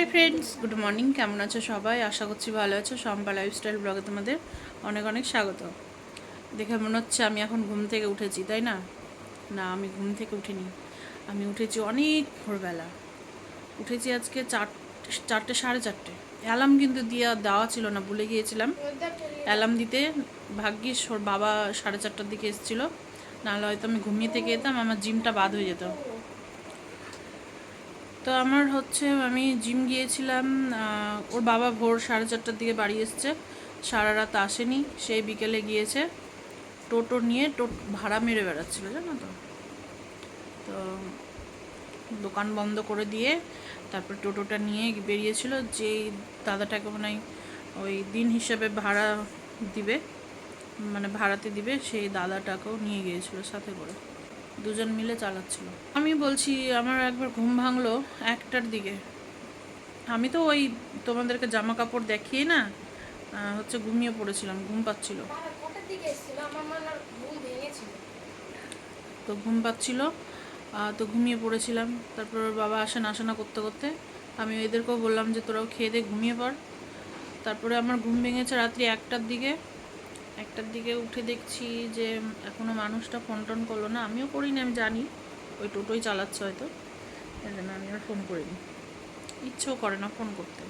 Hi friends good morning কেমন আছো সবাই? আশা করছি ভালো আছো। সম্পা লাইফস্টাইল ব্লগে তোমাদের অনেক অনেক স্বাগত। দেখে মনে হচ্ছে আমি এখন ঘুম থেকে উঠেছি, তাই না? না, আমি ঘুম থেকে উঠিনি। আমি উঠেছি অনেক ভোরবেলা। উঠেছি আজকে চার, চারটে, সাড়ে চারটে। অ্যালার্ম কিন্তু দিয়ে দেওয়া ছিল না, ভুলে গিয়েছিলাম। অ্যালার্ম দিতে ভাগ্যিস ওর বাবা সাড়ে চারটার দিকে এসেছিল। নাহলে হয়তো আমি ঘুমিয়ে থেকে যেতাম, আমার জিমটা বাদ হয়ে যেত। তো আমার হচ্ছে, আমি জিম গিয়েছিলাম ওর বাবা ভোর সাড়ে চারটার দিকে বাড়ি এসছে, সারা রাত আসেনি, সেই বিকেলে গিয়েছে, টোটো নিয়ে টোট, ভাড়া মেরে বেড়াচ্ছিল, জানো তো? তো দোকান বন্ধ করে দিয়ে তারপর টোটোটা নিয়ে বেরিয়েছিল, যেই দাদাটাকে মনে হয় ওই দিন হিসাবে ভাড়া দিবে মানে ভাড়াতে দিবে, সেই দাদাটাকেও নিয়ে গিয়েছিল সাথে করে। দুজন মিলে চালাচ্ছিল। আমি বলছি, আমার একবার ঘুম ভাঙলো একটার দিকে। আমি তো ওই তোমাদেরকে জামা কাপড় দেখিয়ে না হচ্ছে ঘুমিয়ে পড়েছিলাম, ঘুম পাচ্ছিল। তো ঘুম পাচ্ছিল তো ঘুমিয়ে পড়েছিলাম। তারপর বাবা আসেন আসে না করতে করতে। আমি এদেরকেও বললাম যে, তোরাও খেয়ে দিয়ে ঘুমিয়ে পড়। তারপরে আমার ঘুম ভেঙেছে রাত্রি একটার দিকে। একটার দিকে উঠে দেখছি যে এখনও মানুষটা ফোন টোন করল না। আমিও করিনি, আমি জানি। ওই টোটোই চালাচ্ছে হয়তো। এই জন্য আমি আর ফোন করিনি। ইচ্ছেও করে না ফোন করতে।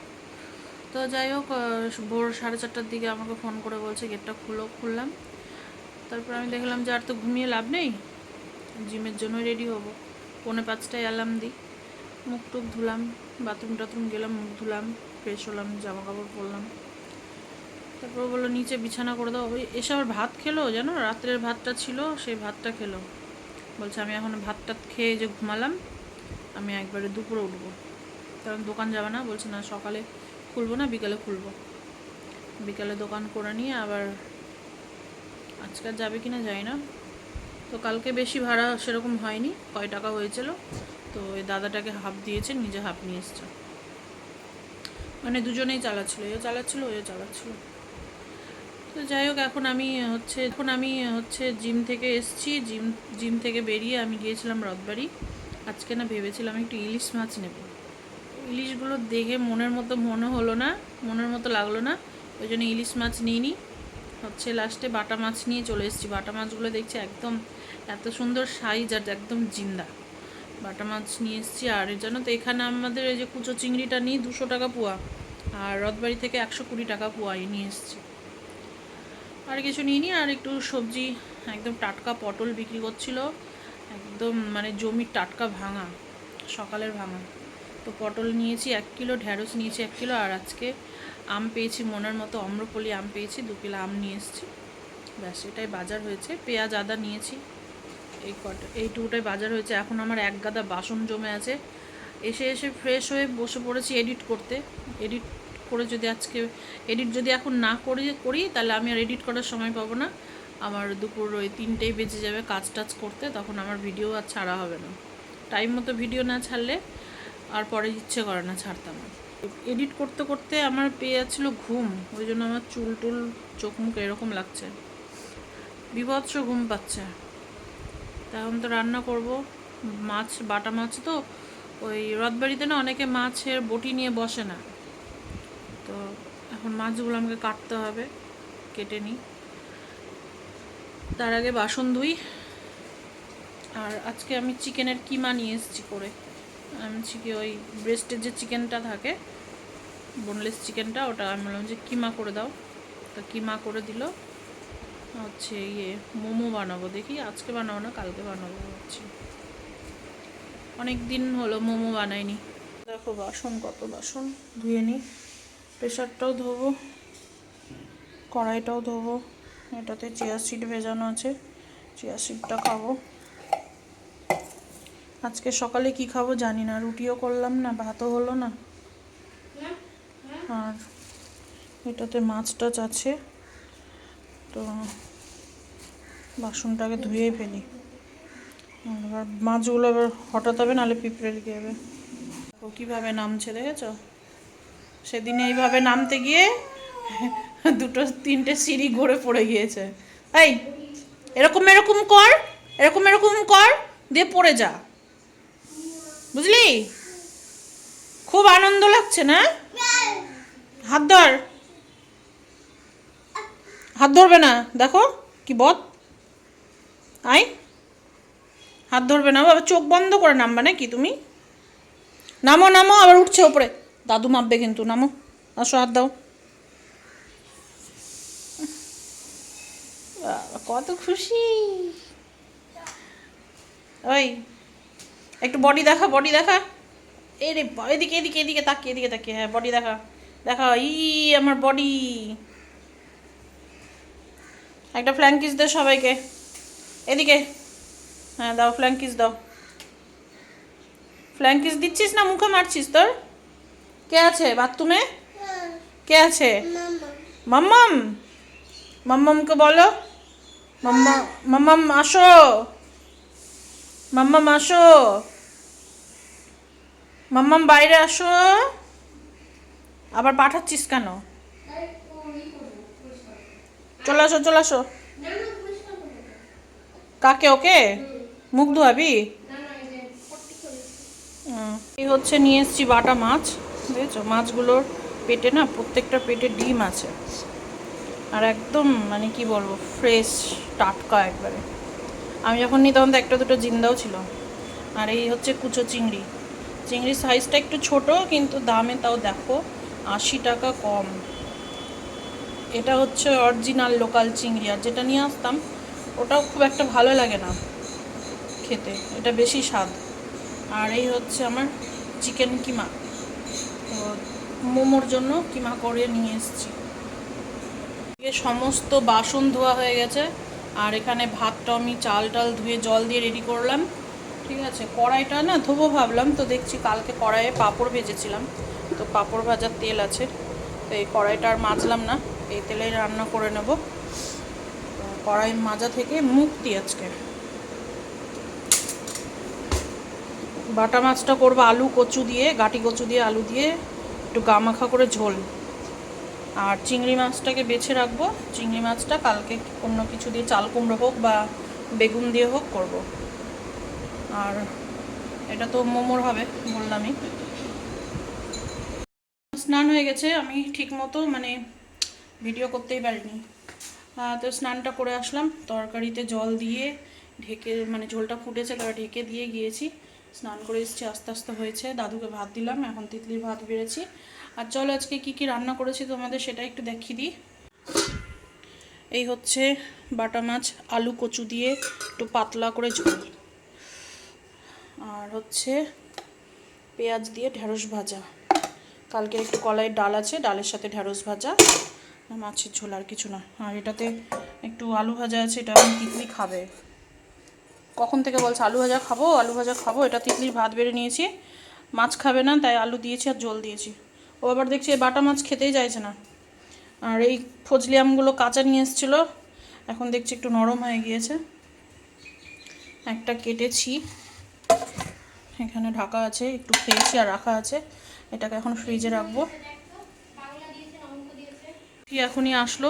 তো যাই হোক ভোর সাড়ে চারটার দিকে আমাকে ফোন করে বলছে, গেটটা খুলো, খুললাম। তারপর আমি দেখলাম যে আর তো ঘুমিয়ে লাভ নেই। জিমের জন্য রেডি হব। পৌনে পাঁচটায় অ্যালার্ম দিই। মুখ টুক ধুলাম বাথরুম টাথরুম গেলাম, মুখ ধুলাম ফ্রেশ হলাম জামা কাপড় পরলাম। তারপর বলল, নিচে বিছানা করে দাও। ওই এসে আবার ভাত খেলো জানো? রাত্রের ভাতটা ছিল, সেই ভাতটা খেলো। বলছে, আমি এখন ভাতটা খেয়ে যে ঘুমালাম, আমি একবারে দুপুরে উঠবো। কারণ দোকান যাবে না। বলছে, না, সকালে খুলবো না, বিকালে খুলবো। বিকালে দোকান করে নিয়ে আবার আজকে যাবে কি না যাই না। তো কালকে বেশি ভাড়া সেরকম হয়নি, কয় টাকা হয়েছিল। তো ওই দাদাটাকে হাফ দিয়েছে, নিজে হাফ নিয়ে এসছে। মানে দুজনেই চালাচ্ছিল এও চালাচ্ছিল ওও চালাচ্ছিল। তো যাই হোক, এখন আমি হচ্ছে, এখন আমি হচ্ছে জিম থেকে এসছি। জিম জিম থেকে বেরিয়ে আমি গিয়েছিলাম রথবাড়ি। আজকে না ভেবেছিলাম একটু ইলিশ মাছ নেব। ইলিশগুলো দেখে মনের মতো মনে হলো না, মনের মতো লাগল না। ওই জন্য ইলিশ মাছ নিইনি। হচ্ছে লাস্টে বাটা মাছ নিয়ে চলে এসেছি। বাটা মাছগুলো দেখছি একদম এত সুন্দর সাইজ আর একদম জিন্দা। বাটা মাছ নিয়ে এসেছি। আর জন্য তো এখানে আমাদের এই যে কুচো চিংড়িটা নিই, দুশো টাকা পোয়া। আর রথবাড়ি থেকে একশো কুড়ি টাকা পোয়াই নিয়ে এসেছি। আর কিছু নিইনি, আর একটু সবজি, একদম টাটকা পটল বিক্রি করছিল। একদম মানে জমির টাটকা ভাঙা, সকালের ভাঙা। তো পটল নিয়েছি, এক কিলো ঢ্যাঁড়স নিয়েছি এক কিলো, আর আজকে আম পেয়েছি, মনের মতো অম্রপলি আম পেয়েছি, দু কিলো আম নিয়ে এসেছি। ব্যাস, এটাই বাজার হয়েছে। পেঁয়াজ, আদা নিয়েছি, এই কটা এইটুকুটাই বাজার হয়েছে। এখন আমার এক গাদা বাসন জমে আছে। এসে এসে ফ্রেশ হয়ে বসে পড়েছি এডিট করতে। এডিট করে যদি আজকে এডিট যদি এখন না করি করি, তাহলে আমি আর এডিট করার সময় পাবো না। আমার দুপুর ওই তিনটেই বেজে যাবে কাজ টাজ করতে, তখন আমার ভিডিও আর ছাড়া হবে না। টাইম মতো ভিডিও না ছাড়লে আর পরে ইচ্ছে করে না ছাড়তাম এডিট করতে করতে আমার পেয়ে যাচ্ছিল ঘুম, ওই জন্য আমার চুল টুল, চোখ মুখ এরকম লাগছে। বিভৎস ঘুম পাচ্ছে। তখন তো রান্না করব। মাছ, বাটা মাছ তো ওই রথবাড়িতে না অনেকে মাছের বটি নিয়ে বসে না। তো এখন মাছগুলো আমাকে কাটতে হবে, কেটে নিই। তার আগে বাসন ধুই। আর আজকে আমি চিকেনের কিমা নিয়ে এসেছি করে। আমি চিকে ওই ব্রেস্টের যে চিকেনটা থাকে বোনলেস চিকেনটা, ওটা আমি বললাম যে কিমা করে দাও। তো কিমা করে দিল। হচ্ছে ইয়ে মোমো বানাবো। দেখি আজকে বানাবো না, কালকে বানাবো হচ্ছে অনেক দিন হলো মোমো বানাইনি। দেখো বাসন, কত বাসন, ধুয়ে নিই। প্রেশারটাও ধোবো, কড়াইটাও ধোবো, এটাতে চিয়া সিড ভেজানো আছে চিয়া সিডটা খাব। আজকে সকালে কি খাব জানি না, রুটিও করলাম না, ভাতও হলো না। আর এটাতে মাছ টাছ আছে, তো বাসনটাকে ধুয়েই ফেলি। এবার মাছগুলো এবার হঠাৎ হবে, নাহলে পিঁপড়ে লেগে যাবে। ও কীভাবে নামছে, দেখেছ? সেদিন এইভাবে নামতে গিয়ে দুটো, তিনটে সিঁড়ি ঘুরে পড়ে গিয়েছে। এই, এরকম এরকম কর, এরকম এরকম কর, দিয়ে পড়ে যা। বুঝলি? খুব আনন্দ লাগছে না? হাত ধর। হাত ধরবে না। দেখো কি বদ। আই হাত ধরবে না। বাবা চোখ বন্ধ করে নামবা নাকি তুমি? নামো নামো, আবার উঠছে ওপরে। দাদু মাপবে কিন্তু, নামো। আসো, হাত দাও। কত খুশি। ওই, একটু বডি দেখা বডি দেখা। এই রে এদিকে এদিকে এদিকে তাকিয়ে এদিকে তাকিয়ে হ্যাঁ বডি দেখা। দেখা, ই, আমার বডি একটা ফ্ল্যাঙ্কিস দে সবাইকে। এদিকে। হ্যাঁ দাও ফ্ল্যাঙ্কিস দাও। ফ্ল্যাঙ্কিস দিচ্ছিস না, মুখে মারছিস তোর? কে আছে? বাথরুমে? কে আছে? মাম্মাম? মাম্মামকে বলো। মাম্মা মাম্মাম আসো। মাম্মাম আসো। মাম্মাম বাইরে আসো। আবার পাঠাচ্ছিস কেন? চলে আসো চলে আসো। কাকে ওকে? মুখ ধোয়াবি। এই হচ্ছে নিয়ে এসেছি বাটা মাছ। বুঝেছ? মাছগুলোর পেটে না প্রত্যেকটা পেটে ডিম আছে। আর একদম মানে কি বলব ফ্রেশ টাটকা একবারে। আমি যখন নিই তখন তো একটা দুটো জিন্দাও ছিল। আর এই হচ্ছে কুচো চিংড়ি। চিংড়ির সাইজটা একটু ছোট, কিন্তু দামে তাও দেখো, আশি টাকা কম। এটা হচ্ছে অরিজিনাল লোকাল চিংড়ি। আর যেটা নিয়ে আসতাম, ওটাও খুব একটা ভালো লাগে না খেতে। এটা বেশি স্বাদ। আর এই হচ্ছে আমার চিকেন কিমা। মোমোর জন্য কিমা করে নিয়ে এসেছি। সমস্ত বাসন ধোয়া হয়ে গেছে, আর এখানে ভাতটা আমি চাল টাল ধুয়ে জল দিয়ে রেডি করলাম। ঠিক আছে, কড়াইটা না ধোবো ভাবলাম, তো দেখছি কালকে কড়াইয়ে পাঁপড় ভেজেছিলাম, তো পাঁপড় ভাজার তেল আছে, তো এই কড়াইটা আর মাজলাম না, এই তেলেই রান্না করে নেব। কড়াই মাজা থেকে মুক্তি আজকে। বাটা মাছটা করব আলু কচু দিয়ে, গাটি কচু দিয়ে, আলু দিয়ে একটু গামাখা করে ঝোল। আর চিংড়ি মাছটাকে বেছে রাখব। চিংড়ি মাছটা কালকে অন্য কিছু দিয়ে চাল কুমড়ো হোক বা বেগুন দিয়ে হোক করব। আর এটা তো মোমোর হবে, বললামই। স্নান হয়ে গেছে, আমি ঠিক মতো মানে ভিডিও করতেই পারিনি। তো স্নানটা করে আসলাম, তরকারিতে জল দিয়ে ঢেকে মানে ঝোলটা ফুটেছে তারা ঢেকে দিয়ে গিয়েছি। স্নান করে এসেছি, আস্তে আস্তে হয়েছে। দাদুকে ভাত দিলাম, এখন তিতলির ভাত বেড়েছি। আর চলো আজকে কি কি রান্না করেছি তোমাদের সেটা একটু দেখিয়ে দিই। এই হচ্ছে বাটা মাছ, আলু কচু দিয়ে একটু পাতলা করে ঝোল। আর হচ্ছে পেঁয়াজ দিয়ে ঢেঁড়স ভাজা। কালকে একটু কলাইয়ের ডাল আছে, ডালের সাথে ঢেঁড়স ভাজা। মাছের ঝোল আর কিছু না। আর এটাতে একটু আলু ভাজা আছে, এটা তিতলি খাবে। কখন থেকে বলছে আলু ভাজা খাব আলু ভাজা খাব এটা তিতলির ভাত বেড়ে নিয়েছি। মাছ খাবে না তাই আলু দিয়েছি আর জল দিয়েছি। ও আবার দেখছি এই বাটা মাছ খেতেই চাইছে না। আর এই ফজলি আমগুলো কাঁচা নিয়ে এসেছিল এখন দেখছি একটু নরম হয়ে গিয়েছে। একটা কেটেছি এখানে ঢাকা আছে একটু খেয়েছি আর রাখা আছে। এটাকে এখন ফ্রিজে রাখব। কি এখনই আসলো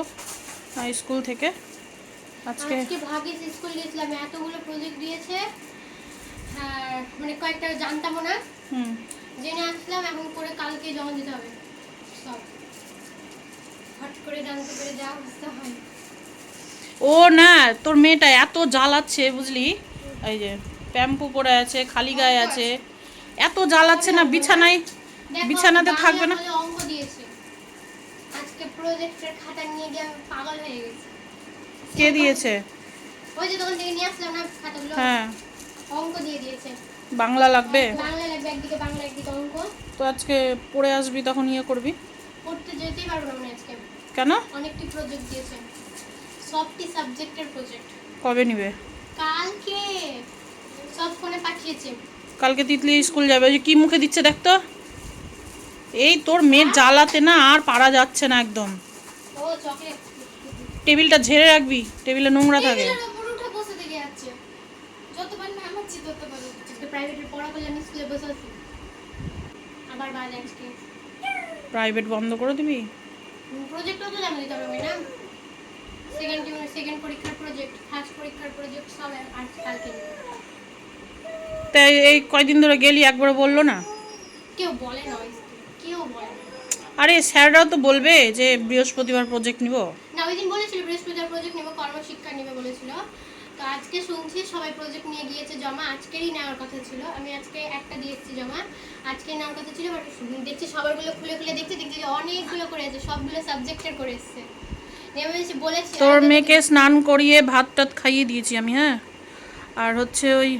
স্কুল থেকে। আজকে আজকে ভাগিস স্কুল গেছিলাম এতগুলো প্রজেক্ট দিয়েছে। মানে কয়েকটা জানতাম না। হুম। জেনে আসলাম এখন করে কালকে জমা দিতে হবে। সব। হট করে জানতে পেরে যা অবস্থা হয়। ও না তোর মেয়েটা এত জ্বালাচ্ছে বুঝলি? এই যে প্যাম্পু পরে আছে খালি গায়ে আছে। এত জ্বালাচ্ছে না বিছানায় বিছানাতে থাকবে না? অঙ্ক দিয়েছে। আজকে প্রজেক্টের খাতা নিয়ে গিয়ে আমি পাগল হয়ে গেছি। কে দিয়েছে? ওই যে দোকান থেকে নিয়ে আসলাম না খাতাগুলো? হ্যাঁ। অঙ্ক দিয়ে দিয়েছে। বাংলা লাগবে? বাংলা লাগবে একদিকে বাংলা একদিকে অঙ্ক। তো আজকে পড়ে আসবি তখন ইয়ে করবি? পড়তে যেতেই পারব না আজকে। কেন? অনেকটি প্রজেক্ট দিয়েছে। সবটি সাবজেক্টের প্রজেক্ট কবে নিবে? কালকে। সব ফোনে পাঠিয়েছে। কালকে তিতলি স্কুল যাবে। ওই যে কি মুখে দিচ্ছে দেখ তো। এই তোর মেয়ের জ্বালাতে না আর পারা যাচ্ছে না একদম। ও চকলেট টেবিলটা ঝেড়ে রাখবি টেবিলে নোংরা থাকে। প্রাইভেট বন্ধ করে দিবি? প্রজেক্টও তো জানা দিতে হবে না। সেকেন্ড সেকেন্ড পরীক্ষার প্রজেক্ট ফার্স্ট পরীক্ষার প্রজেক্ট সব কালকে। তাই এই কয়দিন ধরে গেলি একবার বলল না? কেউ বলে না কেউ বলে না। আরে স্যাররাও তো বলবে যে বৃহস্পতিবার প্রজেক্ট নিব। না ওই দিন বলেছিল বৃহস্পতিবার প্রজেক্ট নেবে কর্মশিক্ষা নেবে বলেছিল। তো আজকে শুনছি সবাই প্রজেক্ট নিয়ে গিয়েছে জমা আজকেরই নেওয়ার কথা ছিল। আমি আজকে একটা দিয়ে এসেছি জমা আজকে নেওয়ার কথা ছিল বাট দেখছি সবারগুলো খুলে খুলে দেখছি দেখছি যে অনেকগুলো করে আছে সবগুলো সাবজেক্টের করে এসছে। বলেছি তোর মেয়েকে স্নান করিয়ে ভাত টাত খাইয়ে দিয়েছি আমি হ্যাঁ? আর হচ্ছে ওই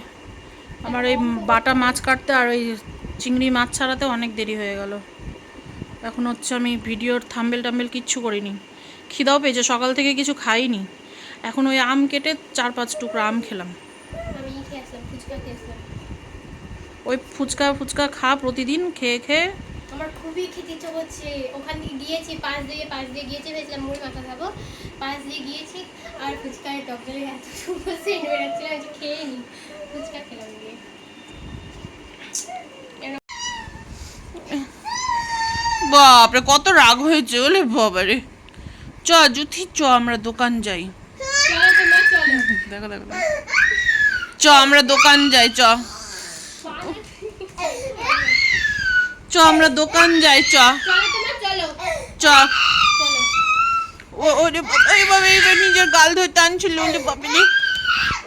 আমার ওই বাটা মাছ কাটতে আর ওই চিংড়ি মাছ ছাড়াতে অনেক দেরি হয়ে গেল। এখন হচ্ছে আমি ভিডিওর থাম্বেল টাম্বেল কিচ্ছু করিনি। খিদাও পেয়েছে, সকাল থেকে কিছু খাইনি। এখন ওই আম কেটে চার পাঁচ টুকরা আম খেলাম। ওই ফুচকা ফুচকা খা প্রতিদিন, খেয়ে খেয়ে। আমার খুবই খেতে ইচ্ছে করছে। ওখান থেকে গিয়েছি, পাশ দিয়ে পাশ দিয়ে গিয়েছি, ভেবেছিলাম মুড়ি মাথা খাব। পাশ দিয়ে গিয়েছি, আর ফুচকার টক দই এত সুন্দর সেন্ট বেরোচ্ছিলাম খেয়ে নি। ফুচকা খেলাম দিয়ে বাপরে কত রাগ হয়েছে ওলে বাবারে। চ জুথি চ আমরা দোকান যাই। দেখো দেখো। চ আমরা দোকান যাই চ। চ আমরা দোকান যাই চ। চ। ওরে বাবা এবার নিজের গাল ধরে টানছিল ওলে বাবলি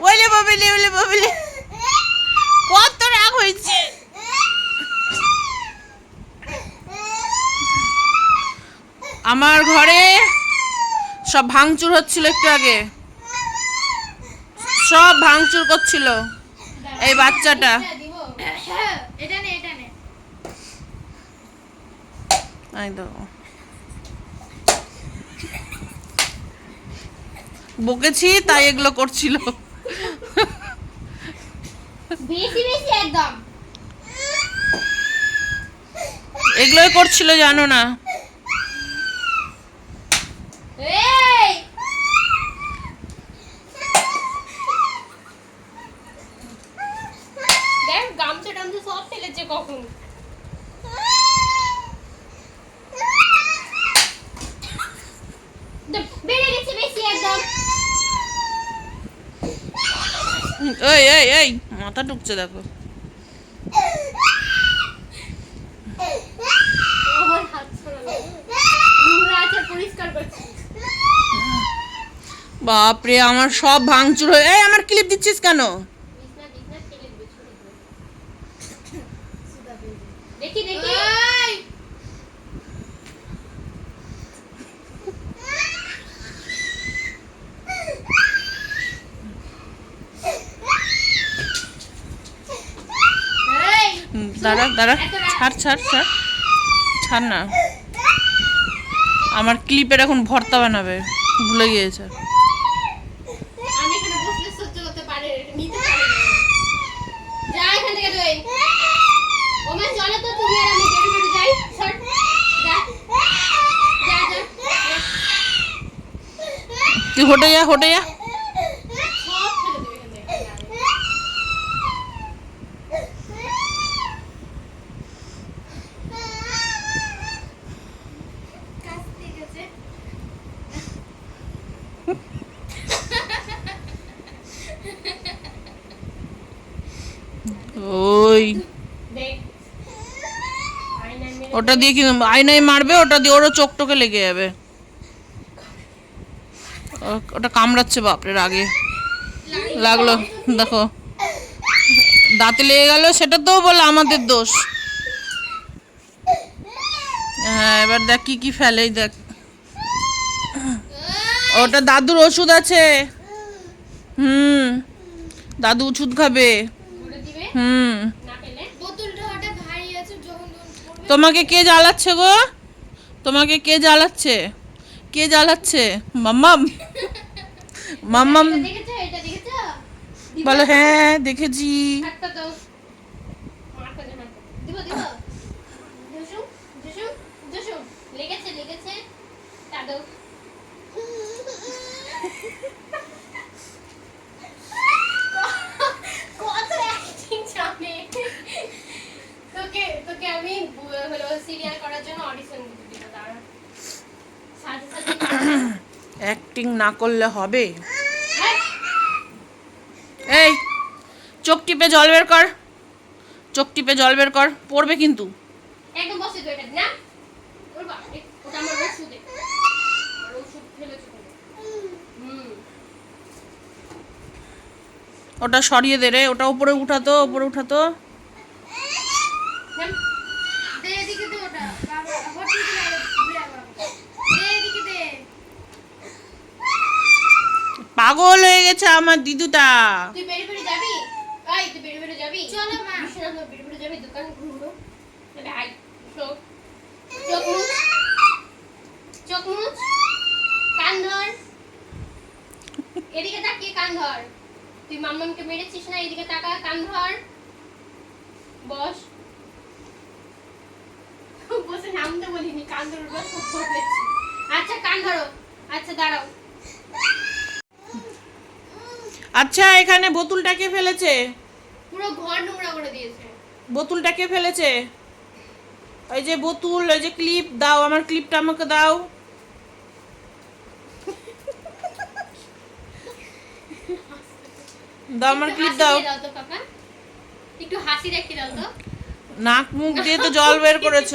ওলে বাবলি ওলে বাবলি কত রাগ হয়েছে। আমার ঘরে সব ভাঙচুর হচ্ছিল একটু আগে। সব ভাঙচুর করছিল এই বাচ্চাটা। বকেছি তাই এগুলো করছিল। এগুলোই করছিল জানো না। দেখ গামছা টামছা সব ফেলেছে কখন? এই এই এই মাথা ঢুকছে দেখো আমার হাত ছড়ালো নোংরা আছে পরিষ্কার করছি বাপরে আমার সব ভাঙচুর হয়ে এই আমার ক্লিপ দিচ্ছিস কেন? দেখি দেখি। দাঁড়া দাঁড়া। ছাড় ছাড় ছাড়। ছাড় না। আমার ক্লিপের এখন ভর্তা বানাবে। ভুলে গিয়েছে আমি এখানে বসলে সহ্য করতে পারে নিতে পারে না। যা এখান থেকে তুই ওমা চলো তো তুমি আর আমি বেরো বেরো যাই সর যা যা যা তুই হোটে যা হোটে যা। ওই। ওটা দিয়ে কি আয়নায় মারবে ওটা দিয়ে ওরও চোখ টোকে লেগে যাবে। ওটা কামড়াচ্ছে, বাপরে আগে লাগল, দেখো। দাঁতে লেগে গেল সেটা তো বলে আমাদের দোষ। হ্যাঁ এবার দেখ কি কি ফেলে দেখ। ওটা দাদুর ওষুধ আছে। হুম, দাদু ওষুধ খাবে। হুম। তোমাকে কে জ্বালাচ্ছে গো? তোমাকে কে জ্বালাচ্ছে? কে জ্বালাচ্ছে? মাম্মাম। মাম্মাম বলো হ্যাঁ দেখেছি। তোকে তোকে আমি হলো সিরিয়াল করার জন্য অডিশন দিতে দিব অ্যাক্টিং না করলে হবে? এই চোখ টিপে জল বের কর। চোখ টিপে জল বের কর পড়বে কিন্তু। একদম বসে তো এটা না? ওটা আমার ওষুধে। আমার ওষুধ ফেলেছে ওটা সরিয়ে দে রে ওটা উপরে উঠাতো উপরে উঠাতো নাম। দে এদিকে দে ওটা বাবা হটি দিলে ঘুরে আবার দে এদিকে দে পাগল হয়ে গেছে আমার দিদুটা। তুই বেড়ে বেড়ে যাবি? আই তুই বেড়ে বেড়ে যাবি? চলো মা। বেড়ে বেড়ে যাবি? দোকান ঘুরবো। তবে আই চোখ চোখ মুছ। চোখ মুছ। কান ধর। এদিকে তাকিয়ে কান ধর। তুই মাম্মামকে মেরেছিস না? এদিকে তাকা কান ধর। বস। বসে নামতে বলিনি কান ধর বস আচ্ছা কান ধরো। আচ্ছা দাঁড়াও। আচ্ছা এখানে বোতলটা কে ফেলেছে? পুরো ঘর নোংরা করে দিয়েছে। বোতলটা কে ফেলেছে? ওই যে বোতল ওই যে ক্লিপ দাও আমার ক্লিপটা আমাকে দাও। দাও আমার ক্লিপ দাও। একটু হাসি রেখে দাও তো। নাক মুখ দিয়ে তো জল বের করেছ।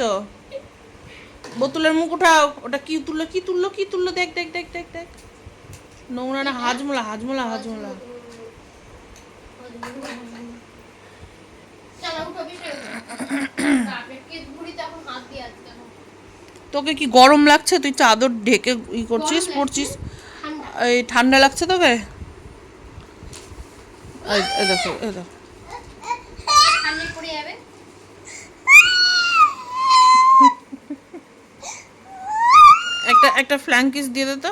বোতলের মুখ উঠাও। ওটা কি তুললো কি তুললো কি তুললো? দেখ দেখ দেখ দেখ দেখ। নোংরা না হাজমোলা হাজমোলা। হাজমোলা চলো উঠো বিছানায় উঠো। বাপরে, কি ঘুড়িতে এখন হাত দিয়ে আছে দেখো। তোকে কি গরম লাগছে? তুই চাদর ঢেকে ই করছিস পড়ছিস? এই ঠান্ডা লাগছে তোকে? দেখো দেখো। একটা একটা ফ্ল্যাঙ্কিস দিয়ে দে তো।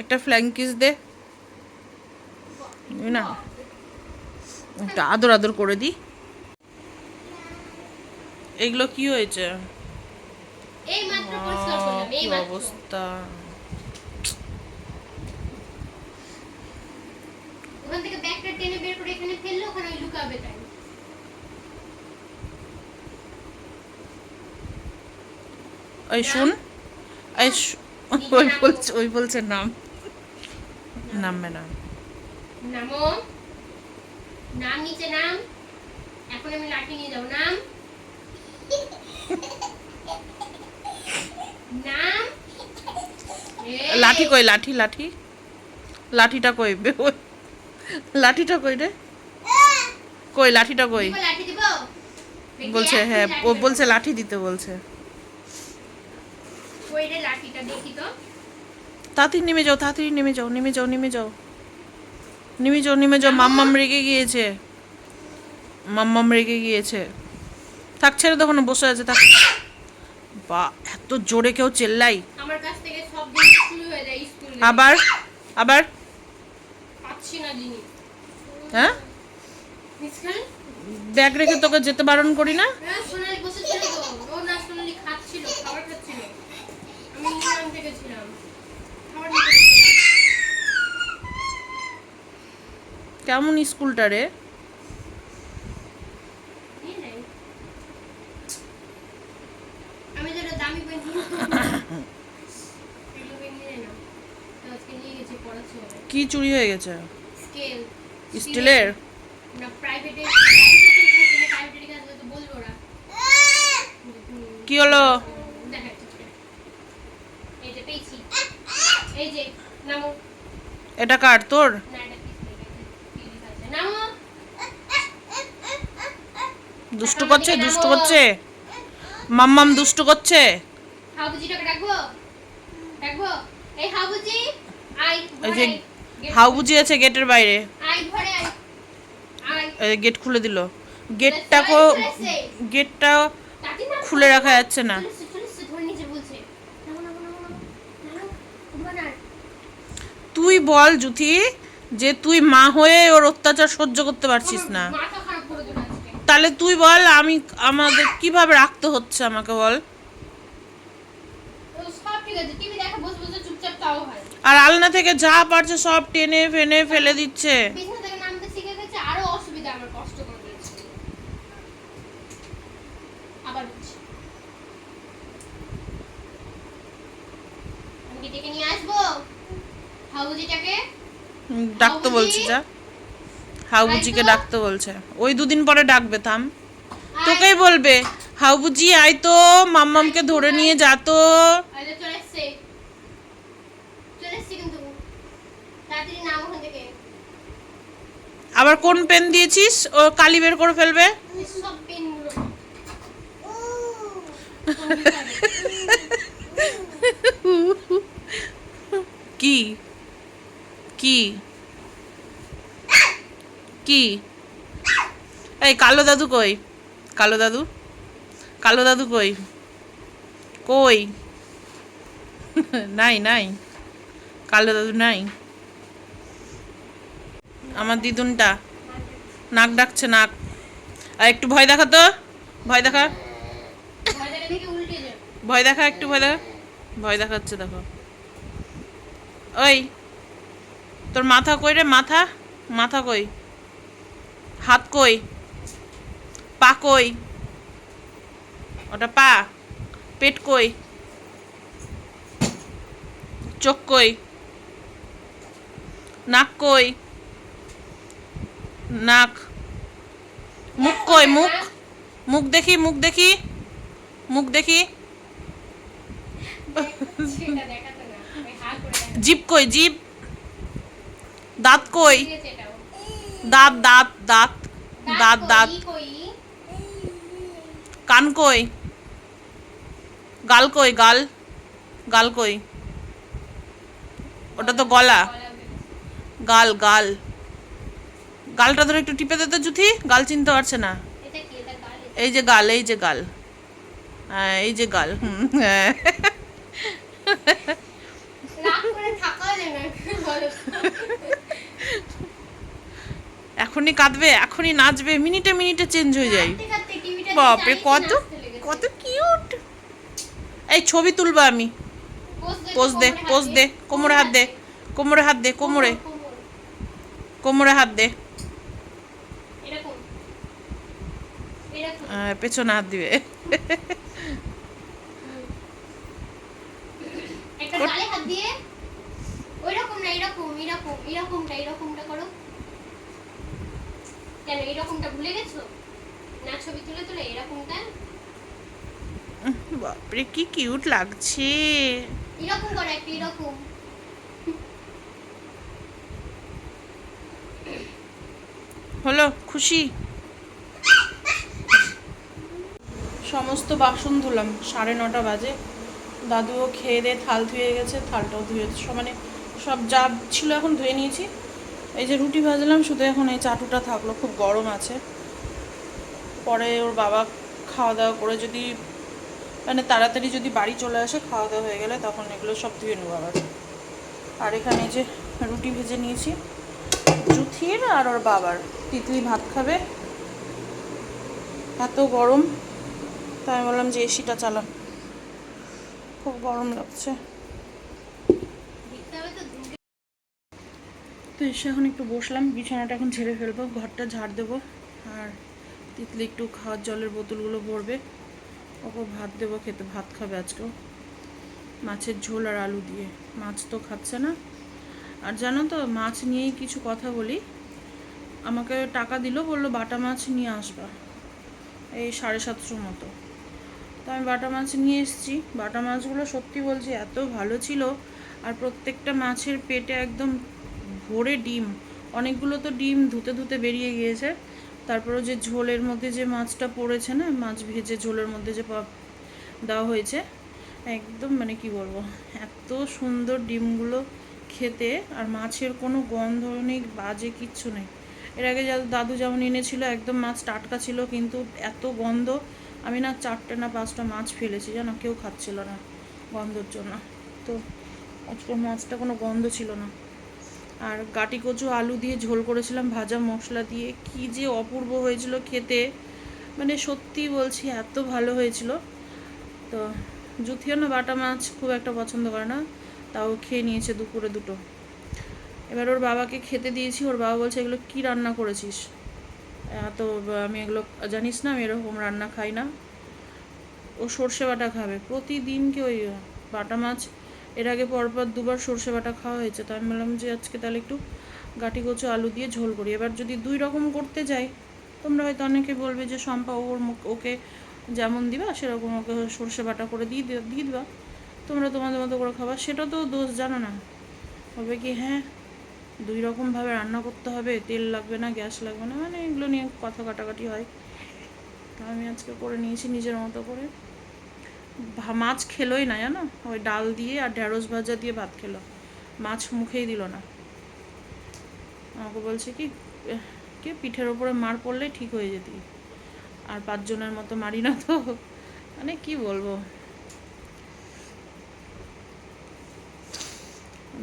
একটা ফ্ল্যাঙ্কিস দে। না। একটা আদর আদর করে দি এগুলো কি হয়েছে। অবস্থা ওখান থেকে ব্যাগটা টেনে বের করে এখানে ফেললে ওখানে ওই লুকাবে তাই। ওই শুন এই শু- ওই বলছে ওই বলছে নাম নামবে না নামো। নাম নিচে নাম। এখন আমি লাঠি নিয়ে যাব। নাম। নাম। লাঠি কই? লাঠি লাঠি। লাঠিটা কই? বে- লাঠিটা কই রে? কই লাঠিটা কই? বলছে হ্যাঁ ও বলছে লাঠি দিতে বলছে। কই রে লাঠিটা? দেখি তো। তাড়াতাড়ি নেমে যাও তাড়াতাড়ি নেমে যাও নেমে যাও নেমে যাও। নেমে যাও নেমে যাও মাম্মাম রেগে গিয়েছে। মাম্মাম রেগে গিয়েছে। থাক ছেড়ে তখন বসে আছে থাক। বা এত জোরে কেউ চেল্লাই। আমার কাছ থেকে সব দিন শুরু হয়ে যায় স্কুল। আবার? আবার? পাচ্ছি না জিনিস। হ্যাঁ? ব্যাগ রেখে তোকে যেতে বারণ করি না? হ্যাঁ খাচ্ছিল খাবার খাচ্ছিল। আমি থেকে ছিলাম। খাবার নিতে গেছিলাম। কেমন স্কুলটা রে নিয়ে নেয়। আমি যেটা দামি পেন এগুলো পেন নিয়ে না তো আজকে নিয়ে গেছি স্কুলটা রে? কি চুরি হয়ে গেছে? স্টিলের? কি হলো? এটা কার তোর না এটা পিস কি লেখা আছে নামো দুষ্টু করছে দুষ্টু করছে? মাম্মাম দুষ্টু করছে? হাবুজিটাকে ডাকবো? ডাকবো? এই হাবুজি আই এই যে আই। হাউ বুঝি আছে গেটের বাইরে। আই ঘরে আই আই গেট খুলে দিল। গেটটা কো গেটটা খুলে রাখা যাচ্ছে না। তুই বল জুথি যে তুই মা হয়ে ওর অত্যাচার সহ্য করতে পারছিস না মাথা খারাপ করে দিল আজকে তাহলে তুই বল আমি আমাদের কীভাবে রাখতে হচ্ছে আমাকে বল। আর আলনা থেকে যা পারছে সব টেনে ফেনে ফেলে দিচ্ছে। ডাকতে বলছে যা। হাউ বুঝিকে ডাকতে বলছে। ওই দুদিন পরে ডাকবে থাম। তোকেই বলবে হাউ বুঝি আয় তো মাম্মামকে ধরে নিয়ে যা তো। আবার কোন পেন দিয়েছিস? ও কালি বের করে ফেলবে। কি? কি? কি? এই, কালো দাদু কই? কালো দাদু? কালো দাদু কই? কই? নাই নাই। কালো দাদু নাই। আমার দিদুনটা। নাক ডাকছে, নাক। আর একটু ভয় দেখা তো। ভয় দেখা। ভয় দেখে, একটু ভয় দেখা। ভয় দেখাচ্ছে, দেখো। ওই, তোর মাথা কই রে? মাথা? মাথা কই? হাত কই? পা কই? ওটা পা। পেট কই? চোখ কই? নাক কই? নাক। মুখ কই? মুখ। মুখ দেখি মুখ দেখি। মুখ দেখি। জিপ কই? জিপ দাঁত কই? দাঁত দাঁত দাঁত দাঁত দাঁত কান কই? গাল কই গাল? গাল কই? ওটা তো গলা। গলা গাল। গাল গালটা ধরে একটু টিপে দে তো জুথি। গাল চিনতে পারছে না। এই যে গাল এই যে গাল। হ্যাঁ এই যে গাল। হুম, হ্যাঁ করে থাকাও যায় না বলো এখনই কাঁদবে এখনই নাচবে মিনিটে মিনিটে চেঞ্জ হয়ে যায়। বাপরে কত কত কিউট এই ছবি তুলবো আমি। পোজ দে পোজ দে কোমরে হাত দে কোমরে হাত দে কোমরে কোমরে। হাত দে। এরকম। এরকম। পেছনে হাত দিবে একটা গালে হাত দিয়ে ওইরকম না এরকম এরকম এরকমটা এরকমটা করো কেন এরকমটা ভুলে গেছো না ছবি তুলে তুলে এরকমটা উহ, বাপরে কি কিউট লাগছে। এরকম করো একটা এরকম। হলো খুশি? সমস্ত বাসন ধুলাম সাড়ে নটা বাজে। দাদুও খেয়ে দিয়ে থাল ধুয়ে গেছে থালটাও ধুয়ে মানে সব যা ছিল এখন ধুয়ে নিয়েছি। এই যে রুটি ভাজলাম শুধু এখন এই চাটুটা থাকল খুব গরম আছে। পরে ওর বাবা খাওয়া দাওয়া করে যদি মানে তাড়াতাড়ি যদি বাড়ি চলে আসে, খাওয়া দাওয়া হয়ে গেলে তখন এগুলো সব ধুয়ে নেব আবার। আর এখানে যে রুটি ভেজে নিয়েছি, জুথির আর ওর বাবার। তিতলি ভাত খাবে। এত গরম, তাই আমি বললাম যে এসিটা চালান। খুব গরম লাগছে। তো এসে এখন একটু বসলাম, বিছানাটা এখন ঝেড়ে ফেলব, ঘরটা ঝাড় দেবো। আর তিতলি একটু খাওয়ার জলের বোতলগুলো ভরবে। ওকে ভাত দেবো, খেতে ভাত খাবে আজকেও। মাছের ঝোল আর আলু দিয়ে। মাছ তো খাচ্ছে না। আর জানো তো, মাছ নিয়েই কিছু কথা বলি। আমাকে টাকা দিল, বলল বাটা মাছ নিয়ে আসবা। এই সাড়ে সাতশো মতো। তো আমি বাটা মাছ নিয়ে এসেছি। বাটা মাছগুলো সত্যি বলছি, এত ভালো ছিল। আর প্রত্যেকটা মাছের পেটে একদম ভরে ডিম। অনেকগুলো তো ডিম ধুতে ধুতে বেরিয়ে গিয়েছে। তারপরে যে ঝোলের মধ্যে যে মাছটা পড়েছে না, মাছ ভেজে ঝোলের মধ্যে যে দেওয়া হয়েছে, একদম মানে কি বলব, এত সুন্দর ডিমগুলো খেতে আর মাছের কোনো গন্ধ নেই, বাজে কিচ্ছু নেই। এর আগে যা- দাদু যেমন এনেছিল, একদম মাছ টাটকা ছিল, কিন্তু এত গন্ধ, আমি না চারটে না পাঁচটা মাছ ফেলেছি, জানো, কেউ খাচ্ছিল না গন্ধর জন্য। তো আজকে মাছটা কোনো গন্ধ ছিল না। আর গাটি কচু আলু দিয়ে ঝোল করেছিলাম, ভাজা মশলা দিয়ে। কি যে অপূর্ব হয়েছিল খেতে। মানে সত্যি বলছি, এত ভালো হয়েছিল। তো জুথিও না বাটা মাছ খুব একটা পছন্দ করে না, তাও খেয়ে নিয়েছে দুপুরে দুটো। এবার ওর বাবাকে খেতে দিয়েছি, ওর বাবা বলছে, এগুলো কি রান্না করেছিস? এত আমি এগুলো, জানিস না, আমি এরকম রান্না খাই না। ও সর্ষে বাটা খাবে। প্রতিদিনকে ওই বাটা মাছ এর আগে পরপর দুবার সর্ষে বাটা খাওয়া হয়েছে, তো আমি বললাম যে আজকে তাহলে একটু গাটি কচু আলু দিয়ে ঝোল করি। এবার যদি দুই রকম করতে যাই, তোমরা হয়তো অনেকে বলবে যে শম্পা, ওর ওকে যেমন দিবা, সেরকম ওকে সর্ষে বাটা করে দিয়ে দিয়ে দিবা। তোমরা তোমাদের মতো করে খাবা, সেটা তো দোষ জানো না। হবে কি হ্যাঁ দুই রকমভাবে রান্না করতে হবে, তেল লাগবে না, গ্যাস লাগবে না মানে এগুলো নিয়ে কথা কাটাকাটি হয়। আমি আজকে করে নিয়েছি নিজের মতো করে। মাছ খেলোই না, জানো? ওই ডাল দিয়ে আর ঢ্যাঁড়স ভাজা দিয়ে ভাত খেলো। মাছ মুখেই দিল না। আমাকে বলছে কি কি পিঠের ওপরে মার পড়লে ঠিক হয়ে যেতি। আর পাঁচজনের মতো মারি না তো। মানে কি বলব?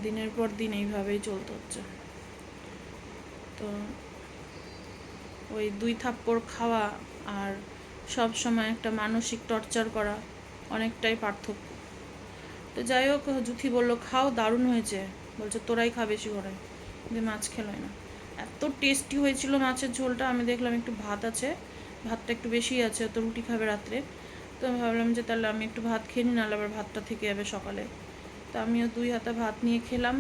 দিনের পর দিন এইভাবেই চলতে হচ্ছে। তো ওই দুই থাপ্পড় খাওয়া আর সব সময় একটা মানসিক টর্চার করা অনেকটাই পার্থক্য। তো যাই হোক, জুথি বলল, খাও, দারুণ হয়েছে। বলছে, তোরাই খা বেশি করে। কিন্তু মাছ খেলোই না। এত টেস্টি হয়েছিল মাছের ঝোলটা, আমি দেখলাম একটু ভাত আছে, ভাতটা একটু বেশি আছে, তো রুটি খাবে রাত্রে। তো আমি ভাবলাম যে, তাহলে আমি একটু ভাত খেয়ে নিই, নাহলে আবার ভাতটা থেকে যাবে সকালে। তো আমিও দুই হাতা ভাত নিয়ে খেলাম।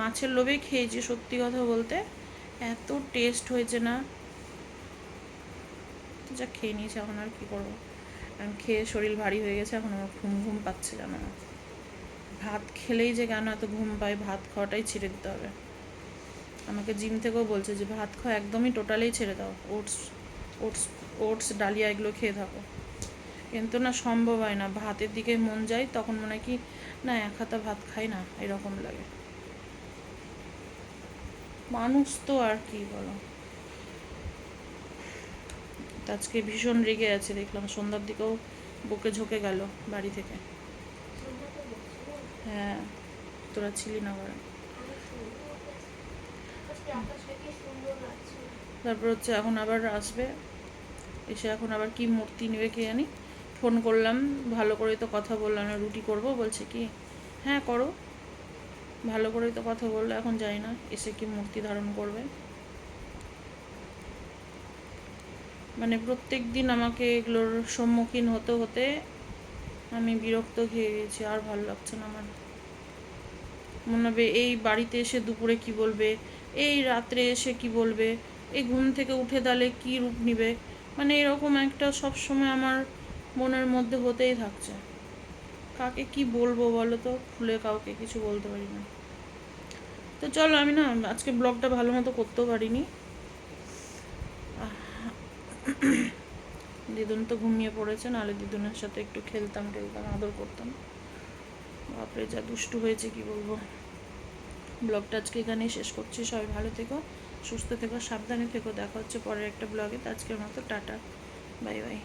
মাছের লোভেই খেয়েছি, সত্যি কথা বলতে। এত টেস্ট হয়েছে না। যা খেয়ে নিয়েছি, এখন আর কী করব? খেয়ে শরীর ভারী হয়ে গেছে, এখন আমার ঘুম ঘুম পাচ্ছে জানো না। ভাত খেলেই যে কেন এত ঘুম পায়, ভাত খাওয়াটাই ছেড়ে দিতে হবে। আমাকে জিম থেকেও বলছে যে, ভাত খাওয়া একদমই টোটালেই ছেড়ে দাও, ওটস ওটস ওটস, ডালিয়া এগুলো খেয়ে থাকো। কিন্তু না, সম্ভব হয় না। ভাতের দিকে মন যায়, তখন মনে হয় কি, না, এক হাতা ভাত খাই না, এরকম লাগে। মানুষ তো আর কি বলো। আজকে ভীষণ রেগে আছে, দেখলাম সন্ধ্যার দিকেও বুকে ঝুঁকে গেল বাড়ি থেকে। হ্যাঁ তোরা ছিলি না ঘরে। তারপর হচ্ছে এখন আবার আসবে, এসে এখন আবার কি মূর্তি নেবে কে জানি। ফোন করলাম, ভালো করে তো কথা বললাম রুটি করব, বলছে কি হ্যাঁ করো। ভালো করেই তো কথা বলল, এখন যাই না, এসে কি মূর্তি ধারণ করবে? মানে প্রত্যেক দিন আমাকে এগুলোর সম্মুখীন হতে হতে আমি বিরক্ত খেয়ে গেছি, আর ভালো লাগছে না আমার। মনে হবে এই বাড়িতে এসে দুপুরে কি বলবে, এই রাত্রে এসে কি বলবে, এই ঘুম থেকে উঠে তাহলে কি রূপ নিবে? মানে এরকম একটা সব সময় আমার মনের মধ্যে হতেই থাকছে। কাকে কি বলব বলো তো? খুলে কাউকে কিছু বলতে পারি না। তো চলো আমি না আজকে ব্লগটা ভালো মতো করতেও পারিনি। দিদুন তো ঘুমিয়ে পড়েছে, নাহলে দিদুনের সাথে একটু খেলতাম টেলতাম আদর করতাম। বাপরে, যা দুষ্টু হয়েছে, কি বলব। ব্লগটা আজকে এখানেই শেষ করছি। সবাই ভালো থেকো, সুস্থ থেকো, সাবধানে থেকো। দেখা হচ্ছে পরের একটা ব্লগে। তো আজকের মতো, টাটা। Bye bye.